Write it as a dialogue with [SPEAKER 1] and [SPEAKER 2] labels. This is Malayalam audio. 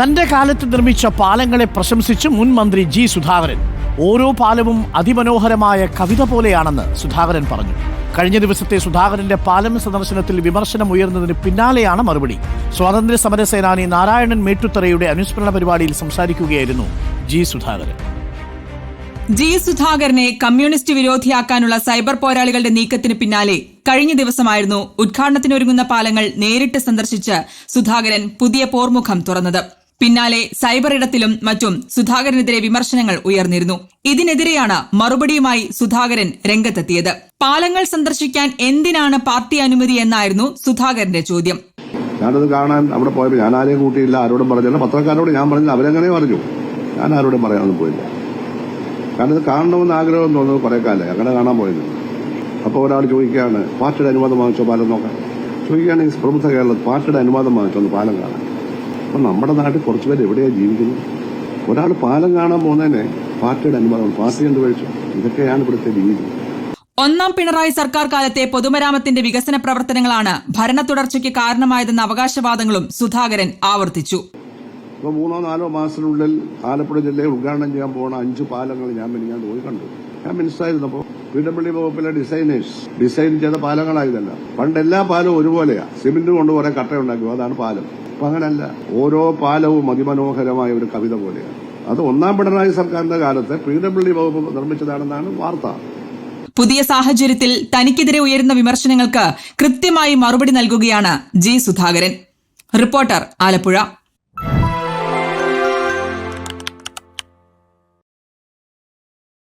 [SPEAKER 1] തന്റെ കാലത്ത് നിർമ്മിച്ച പാലങ്ങളെ പ്രശംസിച്ച് മുൻ മന്ത്രി ജി സുധാകരൻ. ഓരോ പാലവും അതിമനോഹരമായ കവിത പോലെയാണെന്ന് സുധാകരൻ പറഞ്ഞു. കഴിഞ്ഞ ദിവസത്തെ സുധാകരന്റെ പാലം സന്ദർശനത്തിൽ വിമർശനം ഉയർന്നതിന് പിന്നാലെയാണ് മറുപടി. സ്വാതന്ത്ര്യ സമര സേനാനി നാരായണൻ മേട്ടുത്തറയുടെ അനുസ്മരണ പരിപാടിയിൽ സംസാരിക്കുകയായിരുന്നു ജി സുധാകരൻ.
[SPEAKER 2] ജി സുധാകരനെ കമ്മ്യൂണിസ്റ്റ് വിരോധിയാക്കാനുള്ള സൈബർ പോരാളികളുടെ നീക്കത്തിന് പിന്നാലെ കഴിഞ്ഞ ദിവസമായിരുന്നു ഉദ്ഘാടനത്തിനൊരുങ്ങുന്ന പാലങ്ങൾ നേരിട്ട് സന്ദർശിച്ച് സുധാകരൻ പുതിയ പോർമുഖം തുറന്നത്. പിന്നാലെ സൈബർ ഇടത്തിലും മറ്റും സുധാകരനെതിരെ വിമർശനങ്ങൾ ഉയർന്നിരുന്നു. ഇതിനെതിരെയാണ് മറുപടിയുമായി സുധാകരൻ രംഗത്തെത്തിയത്. പാലങ്ങൾ സന്ദർശിക്കാൻ എന്തിനാണ് പാർട്ടി അനുമതി എന്നായിരുന്നു സുധാകരന്റെ ചോദ്യം.
[SPEAKER 3] ഞാനത് കാണാൻ അവിടെ പോയപ്പോൾ ഞാൻ ആരെയും കൂട്ടിയില്ല ആരോടും പറഞ്ഞില്ല. പത്രക്കാരോട് ഞാൻ പറഞ്ഞില്ല അവരെങ്ങനെ പറഞ്ഞു. ഞാൻ ആരോടും പറയാനൊന്നും പോയില്ല. കാരണം ഇത് കാണണമെന്ന് ആഗ്രഹം തോന്നുന്നു കുറെ കാലം അങ്ങനെ കാണാൻ പോയത്. അപ്പോൾ ഒരാൾ ചോദിക്കുകയാണ് പാർട്ടിയുടെ അനുവാദം വാങ്ങിച്ചോ പാലം നോക്കാം. ചോദിക്കുകയാണെങ്കിൽ പ്രമുഖ കേരളത്തിൽ പാർട്ടിയുടെ അനുവാദം വാങ്ങിച്ചോ ഒന്ന് പാലം കാണാൻ. അപ്പം നമ്മുടെ നാട്ടിൽ കുറച്ച് പേര് എവിടെയാണ് ജീവിക്കുന്നത്? ഒരാൾ പാലം കാണാൻ പോകുന്നതിനെ പാർട്ടിയുടെ അനുവാദം പാർട്ടി വഴിച്ചു ഇതൊക്കെയാണ് ഇവിടുത്തെ രീതി.
[SPEAKER 2] ഒന്നാം പിണറായി സർക്കാർ കാലത്തെ പൊതുമരാമത്തിന്റെ വികസന പ്രവർത്തനങ്ങളാണ് ഭരണ തുടർച്ചയ്ക്ക് കാരണമായതെന്ന അവകാശവാദങ്ങളും സുധാകരൻ ആവർത്തിച്ചു.
[SPEAKER 3] ഇപ്പോൾ മൂന്നോ നാലോ മാസത്തിനുള്ളിൽ ആലപ്പുഴ ജില്ലയിൽ ഉദ്ഘാടനം ചെയ്യാൻ പോകുന്ന അഞ്ച് പാലങ്ങൾ ഞാൻ മിനിഞ്ഞാണ്ട് പോയി കണ്ടു. ഞാൻ മിനിസ്റ്ററായിരുന്നപ്പോൾ പി ഡബ്ല്യു വകുപ്പിലെ ഡിസൈനേഴ്സ് ഡിസൈൻ ചെയ്ത പാലങ്ങളായതല്ല. പണ്ട് എല്ലാ പാലവും ഒരുപോലെയാ. സിമെന്റ് കൊണ്ട് കുറെ കട്ടയുണ്ടാക്കും. അതാണ് പാലം. അപ്പൊ അങ്ങനല്ല. ഓരോ പാലവും അതിമനോഹരമായ ഒരു കവിത പോലെയാണ്. അത് ഒന്നാം പിണറായി സർക്കാരിന്റെ കാലത്ത് പി ഡബ്ല്യു വകുപ്പ് നിർമ്മിച്ചതാണെന്നാണ് വാർത്ത.
[SPEAKER 2] പുതിയ സാഹചര്യത്തിൽ തനിക്കെതിരെ ഉയരുന്ന വിമർശനങ്ങൾക്ക് കൃത്യമായി മറുപടി നൽകുകയാണ് ജി സുധാകരൻ. റിപ്പോർട്ടർ ആലപ്പുഴ.